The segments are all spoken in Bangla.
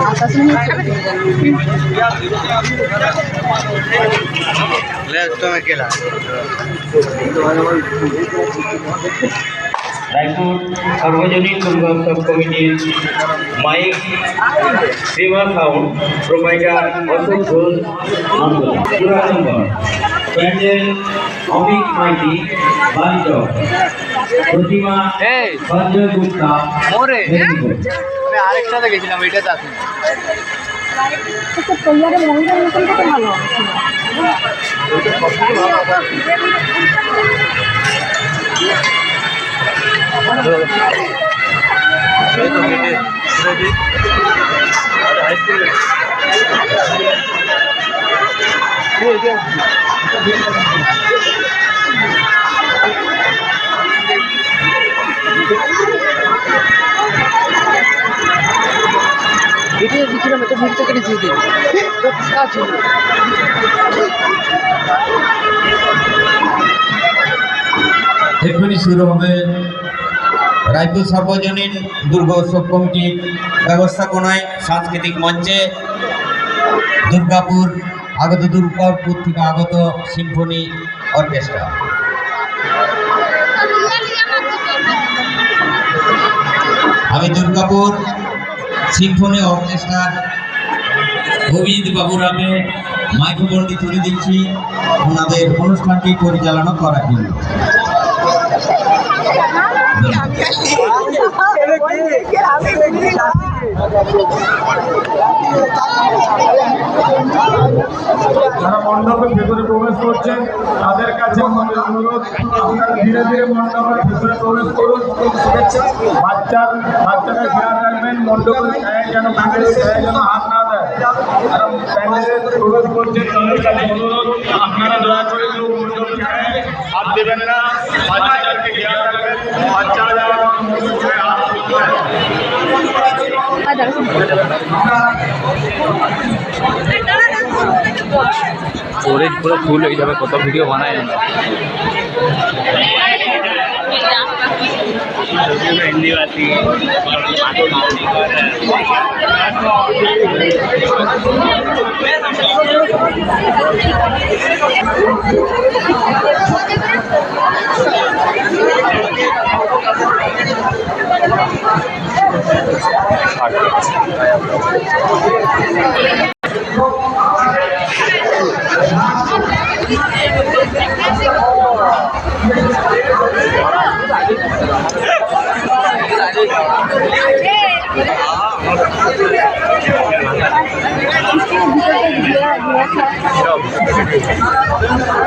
আকাশে রায়পুর সার্বজনীন দুর্গা উৎসব কমিটির মাইক সেবা সাউন্ড প্রোভাইডার অশোক ঘোষ প্যান্ডেল অমিত মাইতি বালিচক প্রতিমা সঞ্জয় গুপ্তা মোরে আমি আরেকটাতে গেছিলাম আসেনি তৈয়ারে মহিলার মতন কত ভালো ভিডিও দিচ্ছিলাম এটা ভিডিও কেটে দিয়ে দিই এক্ষুনি শুরু হবে রায়পুর সার্বজনীন দুর্গা উৎসব কমিটির ব্যবস্থাপনায় সাংস্কৃতিক মঞ্চে দুর্গাপুর আগত দুর্গাপুর থেকে আগত সিম্ফনি অর্কেস্ট্রা। আমি দুর্গাপুর সিম্ফনি অর্কেস্ট্রার অভিজিৎ বাবুর হাতে মাইক্রোফোনটি তুলে দিচ্ছি। ওনাদের অনুষ্ঠানটি পরিচালনা করার জন্য যারা মণ্ডপের ভেতরে প্রবেশ করছেন, তাদের কাছে আমাদের অনুরোধ, আপনারা ধীরে ধীরে মণ্ডপের ভেতরে প্রবেশ করুন। শুভেচ্ছা বাচ্চার বাচ্চারা খেয়াল রাখবেন, মণ্ডপের গায়ে যেন প্যান্ডেলের গায়ে যেন হাত না দেয়। প্রবেশ করছেন, তাদের কাছে অনুরোধ, আপনারা দয়া করে কেউ মণ্ডপের গায়ে হাত দেবেন না বাচ্চাদেরকে খেয়াল রাখবেন বাচ্চারা যেন মণ্ডপের গায়ে হাত দিতে পারে। আর দাঁড়ান স্টোরেজ পুরো ফুল হয়ে যাবে কত ভিডিও বানাই আমরা ভিতরে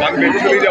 দিয়ে দিয়ে